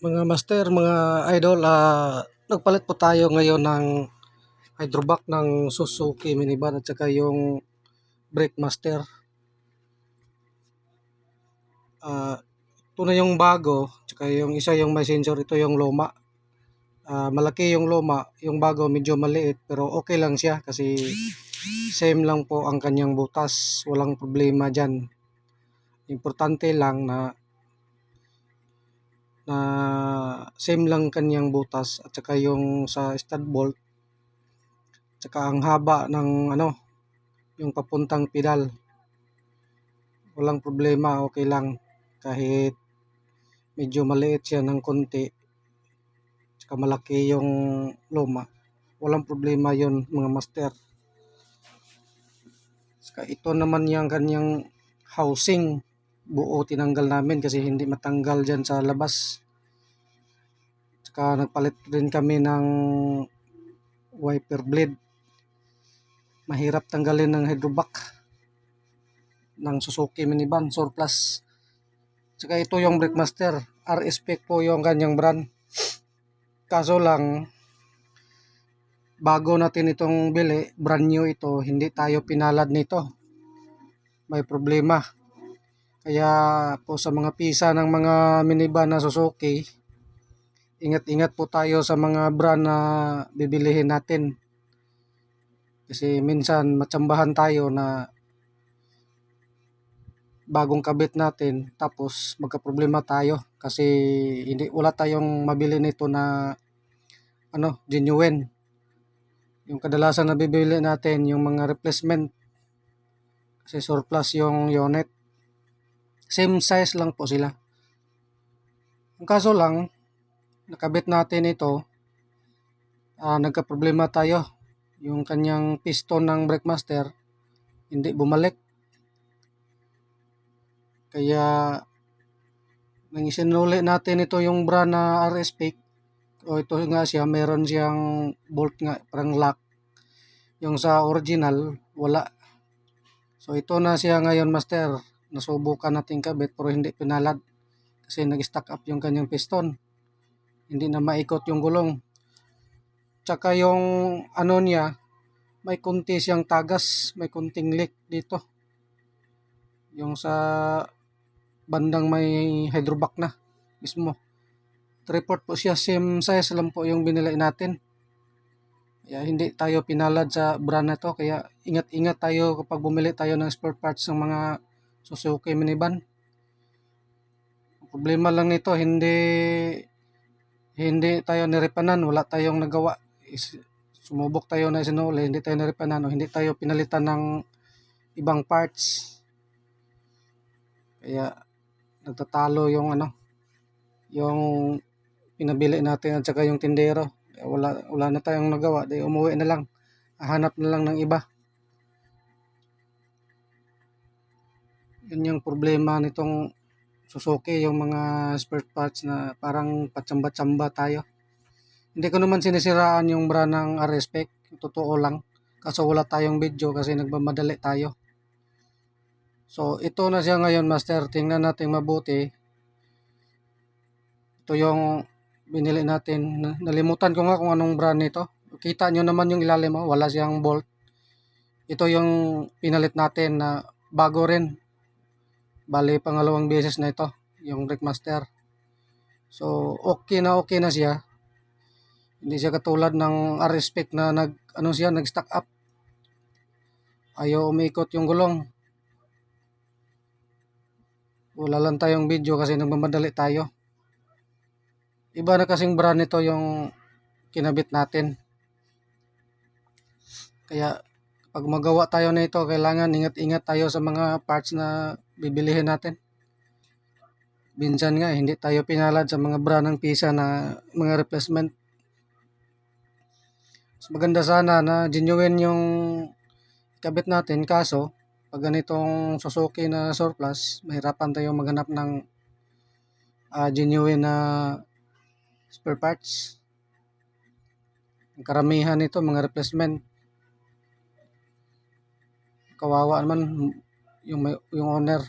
Mga master, mga idol, ah, nagpalit po tayo ngayon ng hydrovac ng Suzuki minivan at saka yung brake master. Ah, ito na yung bago, tsaka yung isa yung may sensor, ito yung luma. Ah, malaki yung luma, yung bago medyo maliit pero okay lang siya kasi same lang po ang kanyang butas, walang problema diyan. Importante lang na na same lang kanyang butas at saka yung sa stud bolt. Tsaka ang haba ng ano yung papuntang pedal. Walang problema okay lang. Kahit medyo maliit siya ng konti tsaka malaki yung luma walang problema yon mga master. Saka ito naman yung kanyang housing buo tinanggal namin kasi hindi matanggal dyan sa labas Tsaka nagpalit rin kami ng wiper blade. Mahirap tanggalin ng hydrovac ng Suzuki minivan surplus. Tsaka ito yung brake master. RS Spec po yung kanyang brand. Kaso lang, bago natin itong bili, brand new ito, hindi tayo pinalad nito. May problema. Kaya po sa mga pisa ng mga minivan na Suzuki, ingat-ingat po tayo sa mga brand na bibilihin natin. Kasi minsan matsambahan tayo na bagong kabit natin tapos magka-problema tayo kasi hindi wala tayong mabili nito na ano, genuine. Yung kadalasan na bibili natin yung mga replacement kasi surplus yung unit. Same size lang po sila. Ang kaso lang, nakabit natin ito, ah, nagka-problema tayo. Yung kanyang piston ng brake master, hindi bumalik. Kaya, nang isinuli natin ito yung brand na RS Peak, o ito nga siya, meron siyang bolt nga, parang lock. Yung sa original, wala. So ito na siya ngayon master. Nasubukan natin kabit pero hindi pinalad. Kasi nag-stack up yung kanyang piston. Hindi na maikot yung gulong. Tsaka yung ano niya, may kunti siyang tagas, may kunting leak dito. Yung sa bandang may hydrovac na mismo. Report po siya, same size lang po yung binili natin. Kaya hindi tayo pinalad sa brand na to. Kaya ingat-ingat tayo kapag bumili tayo ng spare parts ng mga Suzuki minivan. Problema lang nito, hindi hindi tayo nirepanan, wala tayong nagawa. Is, sumubok tayo na sinuli, hindi tayo nirepanan o hindi tayo pinalitan ng ibang parts. Kaya nagtatalo yung ano, yung pinabili natin at saka yung tindero. Wala, wala na tayong nagawa, di umuwi na lang. Hanap na lang ng iba. Yun yung problema nitong Suzuki, yung mga spare parts na parang patsamba-tsamba tayo. Hindi ko naman sinisiraan yung brand ng RS-Spec, totoo lang. Kaso wala tayong video kasi nagmamadali tayo. So, ito na siya ngayon, Master. Tingnan natin mabuti. Ito yung binili natin. Nalimutan ko nga kung anong brand nito. Kita nyo naman yung ilalim mo. Wala siyang bolt. Ito yung pinalit natin na bago rin. Bali, pangalawang beses na ito. Yung brake master. So, okay na okay na siya. Hindi siya katulad ng RS-Spec na nag, ano siya, nag-stack up. Ayaw umikot yung gulong wala lang tayong video kasi nagmamadali tayo. Iba na kasing brand nito yung kinabit natin. Kaya pag magawa tayo nito, kailangan ingat-ingat tayo sa mga parts na bibilihin natin. Minsan nga, hindi tayo pinalad sa mga brand ng pisa na mga replacement. Mas maganda sana na genuine yung kabit natin, kaso pag ganitong Suzuki na surplus, mahirapan tayong maghanap ng uh, genuine na spare parts. Ang karamihan nito mga replacement. Kawawa naman yung may, yung owner